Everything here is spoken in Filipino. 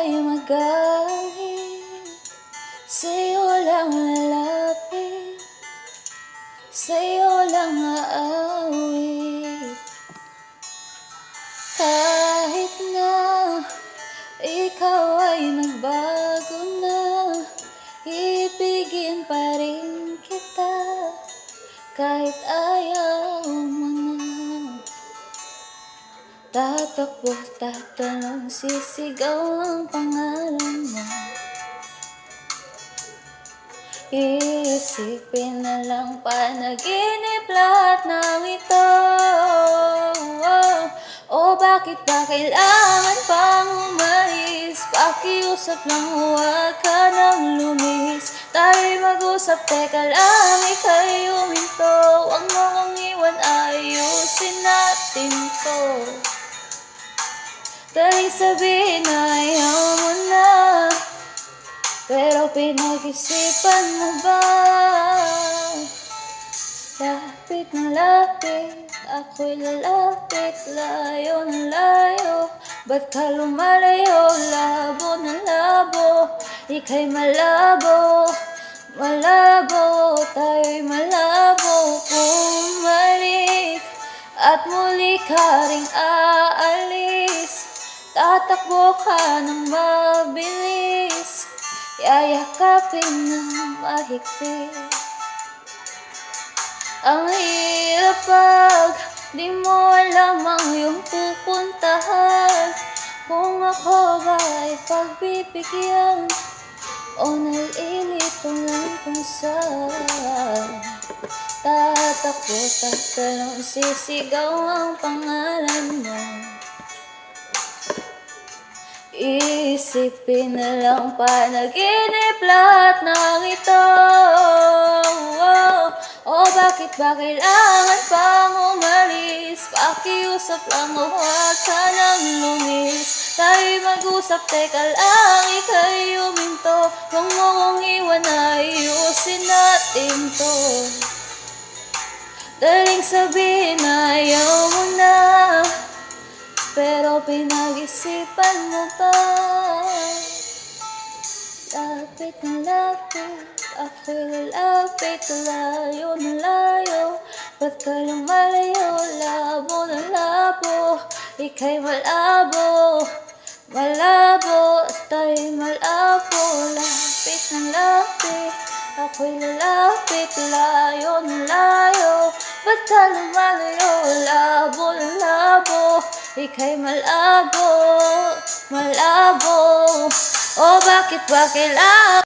Kahit sa'yo lang lalapit. Sa'yo lang aawit. Kahit na ikaw ay nagbago na Ibigin pa rin kita. Kahit ayaw Tatakbo, tatanong, sisigaw ang pangalan mo. Iisipin na lang panaginip lahat ng ito. O bakit ba kailangan pang umalis Pakiusap lang huwag ka nang lumihis Tayo'y mag-usap, teka lang, ika'y huminto. Huwag mo kong iwan, ayusin natin to Daling sabihin na ayaw mo na Pero pinag-isipan mo ba? Lapit na lapit Ako'y lalapit Layo na layo Ba't ka lumalayo? Labo na labo Ika'y malabo Malabo Tayo'y malabo Bumalik At muli ka ring aalis Tatakbo ka ng mabilis. Yayakapin ng mahigpit. Ang hirap pag Di mo alam ang iyong pupuntahan. Kung ako ba ay pagbibigyan O nalilito lang kung saan. Tatakbo, tatalong, sisigaw ang pangalan mo Isipin na lang panaginip lahat ng ito. O bakit ba kailangan pang umalis? Pakiusap lang huwag ka nang lumis. Tayo'y mag-usap, teka lang, ika'y mo kong iwan, ayusin natin to. Daling sabihin na ayaw na pinag-isipan mo ba? Lapit na lapit Ako'y lalapit Layo na layo Ba't ka lumalayo? Labo na labo Ika'y malabo Malabo Tayo'y malabo Lapit na lapit Ako'y lalapit Layo na layo Ba't ka lumalayo? Labo na labo Ika'y malabo Malabo? O bakit ba kailangan